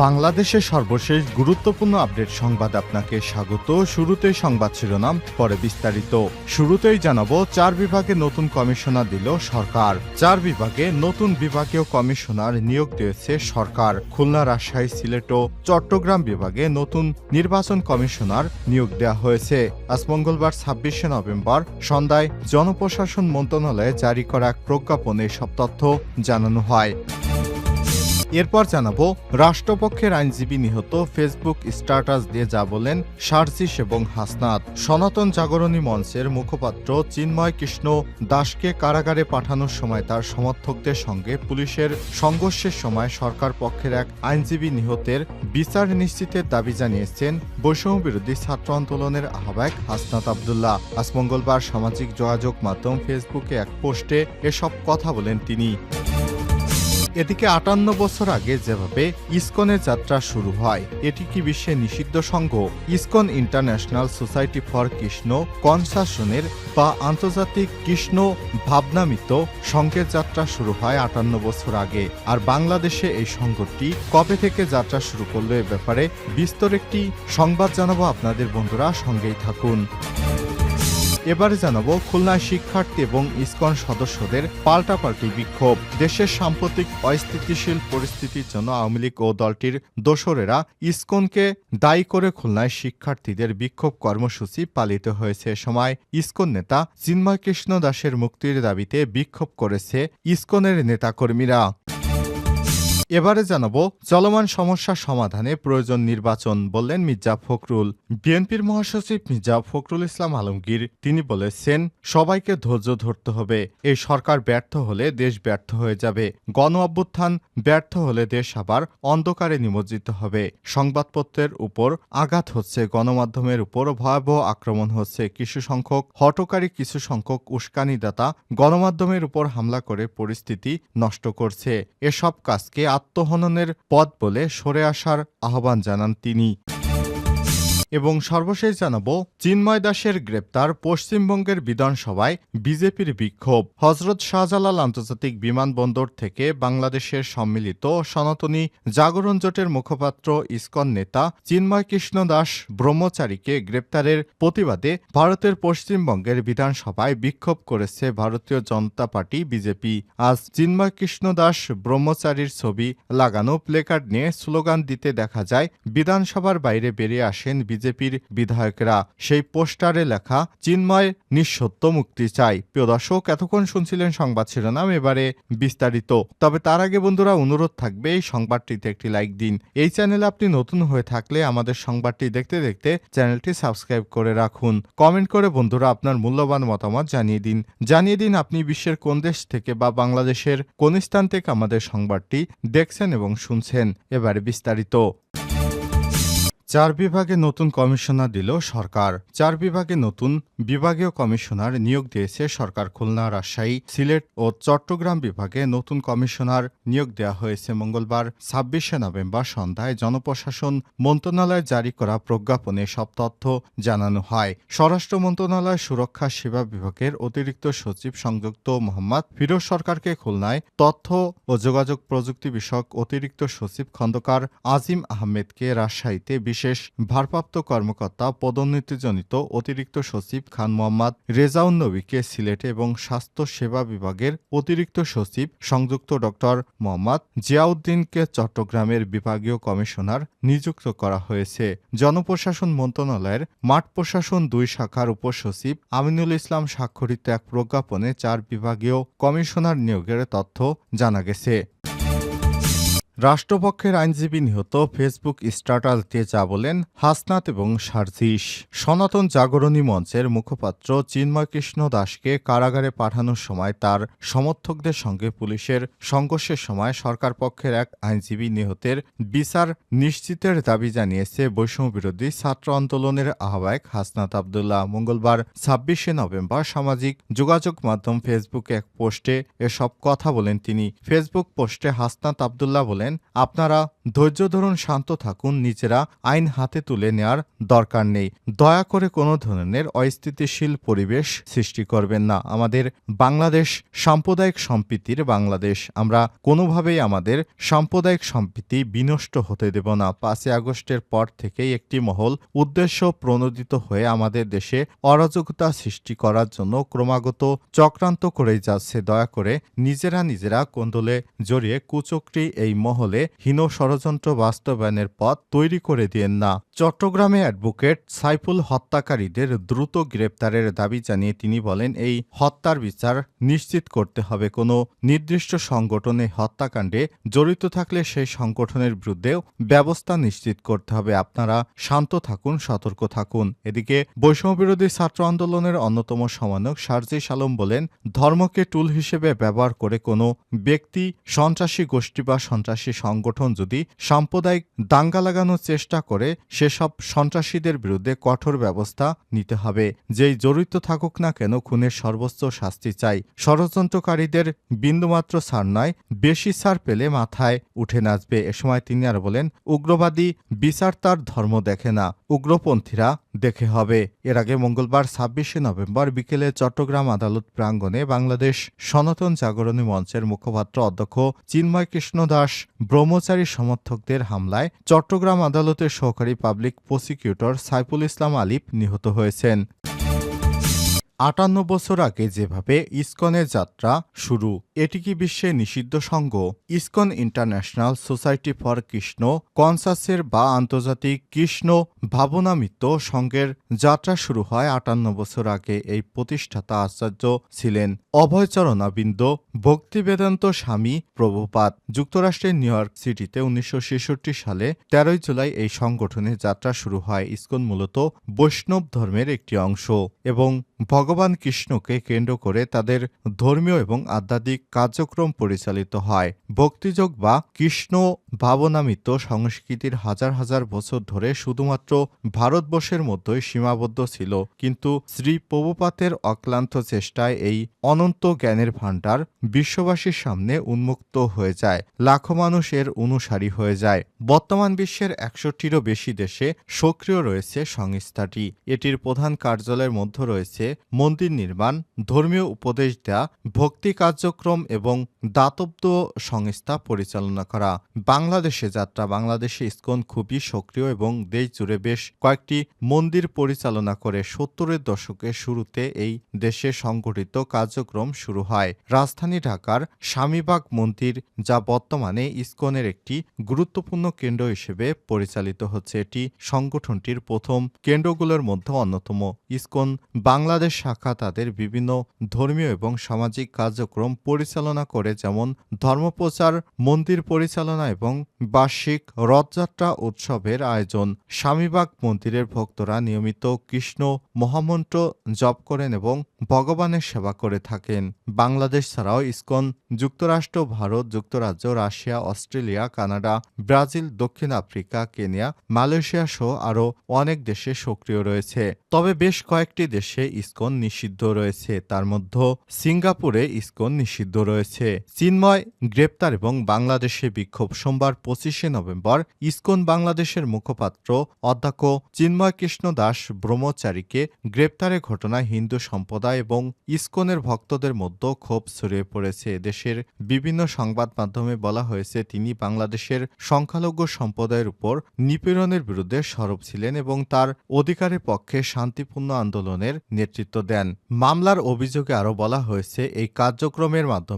বাংলাদেশের সর্বশেষ গুরুত্বপূর্ণ আপডেট সংবাদ আপনাকে স্বাগত। শুরুতেই সংবাদ শিরোনাম, পরে বিস্তারিত। শুরুতেই জানাব, চার বিভাগে নতুন কমিশনার দিল সরকার। চার বিভাগে নতুন বিভাগীয় কমিশনার নিয়োগ দিয়েছে সরকার। খুলনা, রাজশাহী সিলেট ও চট্টগ্রাম বিভাগে নতুন নির্বাচন কমিশনার নিয়োগ দেওয়া হয়েছে। আজ মঙ্গলবার, ছাব্বিশে নভেম্বর সন্ধ্যায় জনপ্রশাসন মন্ত্রণালয়ে জারি করা এক প্রজ্ঞাপনে সব তথ্য জানানো হয়। এরপর জানাব, রাষ্ট্রপক্ষের আইনজীবী নিহত ফেসবুক স্ট্যাটাস দিয়ে যা বলেন সার্জিস এবং হাসনাত। সনাতন জাগরণী মঞ্চের মুখপাত্র চিন্ময় কৃষ্ণ দাসকে কারাগারে পাঠানোর সময় তার সমর্থকদের সঙ্গে পুলিশের সংঘর্ষের সময় সরকার পক্ষের এক আইনজীবী নিহতের বিচার নিশ্চিতের দাবি জানিয়েছেন বৈষম্য বিরোধী ছাত্র আন্দোলনের আহ্বায়ক হাসনাত আবদুল্লাহ। আজ মঙ্গলবার সামাজিক যোগাযোগ মাধ্যম ফেসবুকে এক পোস্টে এসব কথা বলেন তিনি। এদিকে আটান্ন বছর আগে যেভাবে ইসকনের যাত্রা শুরু হয়, এটি কি বিশ্বে নিষিদ্ধ সংঘ ISKCON International Society for Krishna কনসাশনের বা আন্তর্জাতিক কৃষ্ণ ভাবনামিত সংঘের যাত্রা শুরু হয় আটান্ন বছর আগে। আর বাংলাদেশে এই সংঘটি কবে থেকে যাত্রা শুরু করল এ ব্যাপারে বিস্তর একটি সংবাদ জানাব আপনাদের বন্ধুরা, সঙ্গেই থাকুন। এবারে জানাব খুলনায় শিক্ষার্থী এবং ইসকন সদস্যদের পাল্টাপাল্টি বিক্ষোভ। দেশের সাম্প্রতিক অস্থিতিশীল পরিস্থিতির জন্য আওয়ামী লীগ ও দলটির দোসরেরা ইসকনকে দায়ী করে খুলনায় শিক্ষার্থীদের বিক্ষোভ কর্মসূচি পালিত হয়েছে। সময় ইসকন নেতা চিন্ময় কৃষ্ণ দাসের মুক্তির দাবিতে বিক্ষোভ করেছে ইসকনের নেতাকর্মীরা। এবারে জানাব, চলমান সমস্যা সমাধানে প্রয়োজন নির্বাচন বললেন মির্জা ফখরুল। বিএনপির মহাসচিব মির্জা ফখরুল ইসলাম আলমগীর, তিনি বলেছেন, সবাইকে ধৈর্য ধরতে হবে। এই সরকার ব্যর্থ হলে দেশ ব্যর্থ হয়ে যাবে। গণ অভ্যুত্থান ব্যর্থ হলে দেশ আবার অন্ধকারে নিমজ্জিত হবে। সংবাদপত্রের উপর আঘাত হচ্ছে, গণমাধ্যমের উপর ভয়াবহ আক্রমণ হচ্ছে। কিছু সংখ্যক হটকারী, কিছু সংখ্যক উস্কানিদাতা গণমাধ্যমের উপর হামলা করে পরিস্থিতি নষ্ট করছে। এসব কাজকে আত্মহননের পথ বলে সরে আসার আহ্বান জানান তিনি। এবং সর্বশেষ জানাব, চিন্ময় দাসের গ্রেপ্তার পশ্চিমবঙ্গের বিধানসভায় বিজেপির বিক্ষোভ। হজরত শাহজালাল আন্তর্জাতিক বিমানবন্দর থেকে বাংলাদেশের সম্মিলিত সনাতনী জাগরণ জোটের মুখপাত্র ইসকন নেতা চিন্ময় কৃষ্ণ দাস ব্রহ্মচারীকে গ্রেপ্তারের প্রতিবাদে ভারতের পশ্চিমবঙ্গের বিধানসভায় বিক্ষোভ করেছে ভারতীয় জনতা পার্টি বিজেপি। আজ চিন্ময় কৃষ্ণ দাস ব্রহ্মচারীর ছবি লাগানো প্লেকার্ড নিয়ে স্লোগান দিতে দেখা যায়, বিধানসভার বাইরে বেরিয়ে আসেন বিজেপির বিধায়করা। সেই পোস্টারে লেখা, চিন্ময় নিঃসত্য মুক্তি চাই। প্রিয় দর্শক, এতক্ষণ শুনছিলেন সংবাদ শিরোনাম, এবারে বিস্তারিত। তবে তার আগে বন্ধুরা, অনুরোধ থাকবে, এই সংবাদটিতে একটি লাইক দিন। এই চ্যানেলে আপনি নতুন হয়ে থাকলে আমাদের সংবাদটি দেখতে দেখতে চ্যানেলটি সাবস্ক্রাইব করে রাখুন। কমেন্ট করে বন্ধুরা আপনার মূল্যবান মতামত জানিয়ে দিন। জানিয়ে দিন আপনি বিশ্বের কোন দেশ থেকে বা বাংলাদেশের কোন স্থান থেকে আমাদের সংবাদটি দেখছেন এবং শুনছেন। এবারে বিস্তারিত। চার বিভাগে নতুন কমিশনার দিল সরকার। চার বিভাগে নতুন বিভাগীয় কমিশনার নিয়োগ দিয়েছে সরকার খুলনা, রাজশাহী, সিলেট ও চট্টগ্রাম বিভাগে নতুন কমিশনার নিয়োগ দেওয়া হয়েছে মঙ্গলবার, ছাব্বিশে নভেম্বর সন্ধ্যায় জনপ্রশাসন মন্ত্রণালয় জারি করা প্রজ্ঞাপনে সব তথ্য জানানো হয়। স্বরাষ্ট্র মন্ত্রণালয় সুরক্ষা সেবা বিভাগের অতিরিক্ত সচিব সংযুক্ত মোহাম্মদ ফিরোজ সরকারকে খুলনায় তথ্য ও যোগাযোগ প্রযুক্তি বিষয়ক অতিরিক্ত সচিব খন্দকার আজিম আহমেদকে রাজশাহীতে বিশেষ ভারপ্রাপ্ত কর্মকর্তা পদোন্নতিজনিত অতিরিক্ত সচিব খান মোহাম্মদ রেজাউন নবীকে সিলেটে এবং স্বাস্থ্য সেবা বিভাগের অতিরিক্ত সচিব সংযুক্ত ডক্টর মোহাম্মদ জিয়াউদ্দিনকে চট্টগ্রামের বিভাগীয় কমিশনার নিযুক্ত করা হয়েছে। জনপ্রশাসন মন্ত্রণালয়ের মাঠ প্রশাসন দুই শাখার উপসচিব আমিনুল ইসলাম স্বাক্ষরিত এক প্রজ্ঞাপনে চার বিভাগীয় কমিশনার নিয়োগের তথ্য জানা গেছে। রাষ্ট্রপক্ষের আইনজীবী নিহত ফেসবুক দিয়ে যা বলেন হাসনাত এবং সার্জিস। সনাতন জাগরণী মঞ্চের মুখপাত্র চিন্ময় কৃষ্ণ দাসকে কারাগারে পাঠানোর সময় তার সমর্থকদের সঙ্গে পুলিশের সংঘর্ষের সময় সরকার পক্ষের এক আইনজীবী নিহতের বিচার নিশ্চিতের দাবি জানিয়েছে বৈষম্য বিরোধী ছাত্র আন্দোলনের আহ্বায়ক হাসনাত আবদুল্লাহ। মঙ্গলবার ছাব্বিশে নভেম্বর সামাজিক যোগাযোগ মাধ্যম ফেসবুকে এক পোস্টে এসব কথা বলেন তিনি। ফেসবুক পোস্টে হাসনাত আবদুল্লাহ বলেন বলেন, আপনারা ধৈর্য ধরুন, শান্ত থাকুন, নিজেরা আইন হাতে তুলে নেয়ার দরকার নেই। দয়া করে কোনো ধরনের অস্থিতিশীল পরিবেশ সৃষ্টি করবেন না। আমাদের বাংলাদেশ সাম্প্রদায়িক সম্প্রীতির বাংলাদেশ। আমরা কোনোভাবেই আমাদের সাম্প্রদায়িক সম্প্রীতি বিনষ্ট হতে দেব না। পাঁচই আগস্টের পর থেকেই একটি মহল উদ্দেশ্য প্রণোদিত হয়ে আমাদের দেশে অরাজকতা সৃষ্টি করার জন্য ক্রমাগত চক্রান্ত করেই যাচ্ছে। দয়া করে নিজেরা নিজেরা কোন্দলে জড়িয়ে কুচক্রি এই মহলে হীন ষড়যন্ত্র বাস্তবায়নের পথ তৈরি করে দিয়েন না। চট্টগ্রামে অ্যাডভোকেট সাইফুল হত্যাকারীদের দ্রুত গ্রেপ্তারের দাবি জানিয়ে তিনি বলেন, এই হত্যার বিচার নিশ্চিত করতে হবে। কোনো নির্দিষ্ট সংগঠনে হত্যাকাণ্ডে জড়িত থাকলে সেই সংগঠনের বিরুদ্ধেও ব্যবস্থা নিশ্চিত করতে হবে। আপনারা শান্ত থাকুন, সতর্ক থাকুন। এদিকে বৈষম্যবিরোধী ছাত্র আন্দোলনের অন্যতম সমন্বয়ক সার্জিস আলম বলেন, ধর্মকে টুল হিসেবে ব্যবহার করে কোনো ব্যক্তি, সন্ত্রাসী গোষ্ঠী বা সন্ত্রাসী সংগঠন যদি সাম্প্রদায়িক দাঙ্গা লাগানোর চেষ্টা করে সেসব সন্ত্রাসীদের বিরুদ্ধে কঠোর ব্যবস্থা নিতে হবে। যেই জড়িত থাকুক না কেন, খুনের সর্বোচ্চ শাস্তি চাই। ষড়যন্ত্রকারীদের বিন্দুমাত্র ছাড় নয়, বেশি ছাড় পেলে মাথায় উঠে নাচবে। এ সময় তিনি আর বলেন, উগ্রবাদী বিচার তার ধর্ম দেখে না, উগ্রপন্থীরা দেখে হবে। এর আগে মঙ্গলবার ছাব্বিশে নভেম্বর বিকেলে চট্টগ্রাম আদালত প্রাঙ্গণে বাংলাদেশ সনাতন জাগরণী মঞ্চের মুখপাত্র অধ্যক্ষ চিন্ময় কৃষ্ণ দাস ব্রহ্মচারী সমর্থকদের হামলায় চট্টগ্রাম আদালতের সহকারী পাবলিক প্রসিকিউটর সাইফুল ইসলাম আলিফ নিহত হয়েছেন। আটান্ন বছর আগে যেভাবে ইস্কনের যাত্রা শুরু এটি কি বিশ্বে নিষিদ্ধ সংঘ ISKCON International Society for Krishna, কনসাসের বা আন্তর্জাতিক কৃষ্ণ ভাবনামিত্র সংঘের যাত্রা শুরু হয় আটান্ন বছর আগে। এই প্রতিষ্ঠাতা আচার্য ছিলেন অভয়চরণাবিন্দ, ভক্তিবেদান্ত স্বামী প্রভুপাত যুক্তরাষ্ট্রের নিউ ইয়র্ক সিটিতে উনিশশো ছেষট্টি সালে তেরোই জুলাই এই সংগঠনের যাত্রা শুরু হয়। ইসকন মূলত বৈষ্ণব ধর্মের একটি অংশ এবং ভগবান কৃষ্ণকে কেন্দ্র করে তাদের ধর্মীয় এবং আধ্যাত্মিক কার্যক্রম পরিচালিত হয়। ভক্তিযোগ বা কৃষ্ণ ভাবনামিত সংস্কৃতির হাজার হাজার বছর ধরে শুধুমাত্র ভারতবর্ষের মধ্যেই সীমাবদ্ধ ছিল। কিন্তু শ্রী প্রভুপাতের অক্লান্ত চেষ্টায় এই অনন্ত জ্ঞানের ভাণ্ডার বিশ্ববাসীর সামনে উন্মুক্ত হয়ে যায়, লাখো মানুষ এর অনুসারী হয়ে যায়। বর্তমান বিশ্বের একশোটিরও বেশি দেশে সক্রিয় রয়েছে সংস্থাটি। এটির প্রধান কার্যালয়ের মধ্যে রয়েছে মন্দির নির্মাণ, ধর্মীয় উপদেশ দেয়া, ভক্তি কার্যক্রম এবং দাতব্য সংস্থা পরিচালনা করা। বাংলাদেশে যাত্রা, বাংলাদেশে ইসকন খুবই সক্রিয় এবং দেশ জুড়ে বেশ কয়েকটি মন্দির পরিচালনা করে। সত্তরের দশকের শুরুতে এই দেশে সংগঠিত কার্যক্রম শুরু হয়। রাজধানী ঢাকার স্বামীবাগ মন্দির যা বর্তমানে ইসকনের একটি গুরুত্বপূর্ণ কেন্দ্র হিসেবে পরিচালিত হচ্ছে। এটি সংগঠনটির প্রথম কেন্দ্রগুলোর মধ্যে অন্যতম। ইসকন, বাংলাদেশ শাখা তাদের বিভিন্ন ধর্মীয় এবং সামাজিক কার্যক্রম পরিচালনা করে, যেমন ধর্মপ্রচার, মন্দির পরিচালনা এবং বার্ষিক রথযাত্রা উৎসবের আয়োজন। স্বামীবাগ মন্দিরের ভক্তরা নিয়মিত কৃষ্ণ মহামন্ত্র জপ করেন এবং ভগবানের সেবা করে থাকেন। বাংলাদেশ ছাড়াও ইসকন, যুক্তরাষ্ট্র, ভারত, যুক্তরাজ্য, রাশিয়া, অস্ট্রেলিয়া, কানাডা, ব্রাজিল, দক্ষিণ আফ্রিকা, কেনিয়া, মালয়েশিয়া সহ আরও অনেক দেশে সক্রিয় রয়েছে। তবে বেশ কয়েকটি দেশে ইসকন নিষিদ্ধ রয়েছে। তার মধ্যে সিঙ্গাপুরে ইসকন নিষিদ্ধ রয়েছে। চিন্ময়, গ্রেপ্তার এবং বাংলাদেশে বিক্ষোভ সোমবার পঁচিশে নভেম্বর ইসকন বাংলাদেশের মুখপাত্র অধ্যক্ষ চিন্ময় কৃষ্ণ দাস ব্রহ্মচারীকে গ্রেপ্তারের ঘটনায় হিন্দু সম্প্রদায় এবং ইসকনের ভক্তদের মধ্যে ক্ষোভ ছড়িয়ে পড়েছে। দেশের বিভিন্ন সংবাদ মাধ্যমে বলা হয়েছে, তিনি বাংলাদেশের সংখ্যালঘু সম্প্রদায়ের উপর নিপীড়নের বিরুদ্ধে সরব ছিলেন এবং তার অধিকারের পক্ষে শান্তিপূর্ণ আন্দোলনের নেতৃত্ব দেন। মামলার অভিযোগে আরও বলা হয়েছে, এই কার্যক্রমের মাধ্যমে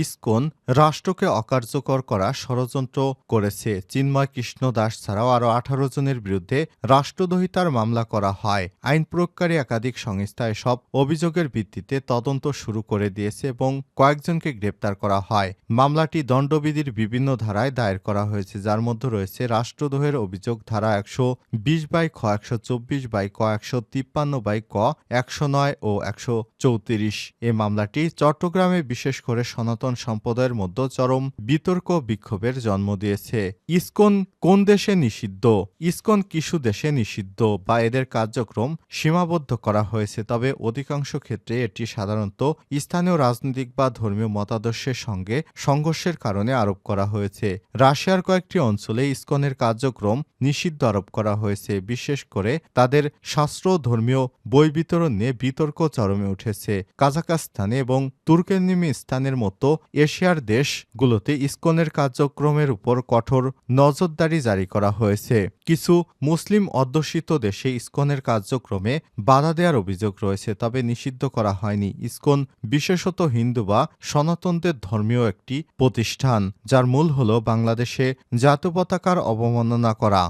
ইসকন রাষ্ট্রকে অকার্যকর করা ষড়যন্ত্র করেছে। চিন্ময় কৃষ্ণ দাস ছাড়াও আরও আঠারো জনের বিরুদ্ধে রাষ্ট্রদ্রোহিতার মামলা করা হয়। আইন প্রয়োগকারী একাধিক সংস্থা এসব অভিযোগের ভিত্তিতে তদন্ত শুরু করে দিয়েছে এবং কয়েকজনকে গ্রেপ্তার করা হয়। মামলাটি দণ্ডবিধির বিভিন্ন ধারায় দায়ের করা হয়েছে, যার মধ্যে রয়েছে রাষ্ট্রদ্রোহের অভিযোগ ধারা একশো বিশ বাই খ একশো চব্বিশ বাই ক, একশো তিপ্পান্ন বাই ক, একশো নয় ও একশো চৌত্রিশ। এ মামলাটি চট্টগ্রামে বিশেষ করে সনাতন সম্প্রদায়ের মধ্যে চরম বিতর্ক বিক্ষোভের জন্ম দিয়েছে। ইসকন কোন দেশে নিষিদ্ধ? ইসকন কিছু দেশে নিষিদ্ধ বা এদের কার্যক্রম সীমাবদ্ধ করা হয়েছে, তবে অধিকাংশ ক্ষেত্রে এটি সাধারণত স্থানীয় রাজনৈতিক বা ধর্মীয় মতাদর্শের সঙ্গে সংঘর্ষের কারণে আরোপ করা হয়েছে। রাশিয়ার কয়েকটি অঞ্চলে ইসকনের কার্যক্রম নিষিদ্ধ আরোপ করা হয়েছে, বিশেষ করে তাদের শাস্ত্র ধর্মীয় বই বিতরণ নিয়ে বিতর্ক চরমে উঠেছে। কাজাকাস্তানে এবং তুর্কমেনিস্তানের মতো এশিয়ার দেশগুলোতে ইসকনের কার্যক্রমের উপর কঠোর নজরদারি জারি করা হয়েছে। কিছু মুসলিম অধ্যুষিত দেশে ইসকনের কার্যক্রমে বাধা দেওয়ার অভিযোগ রয়েছে, তবে নিষিদ্ধ করা হয়নি। ইসকন বিশেষত হিন্দু বা সনাতনদের ধর্মীয় একটি প্রতিষ্ঠান, যার মূল হল বাংলাদেশে জাতীয় পতাকার অবমাননা করা।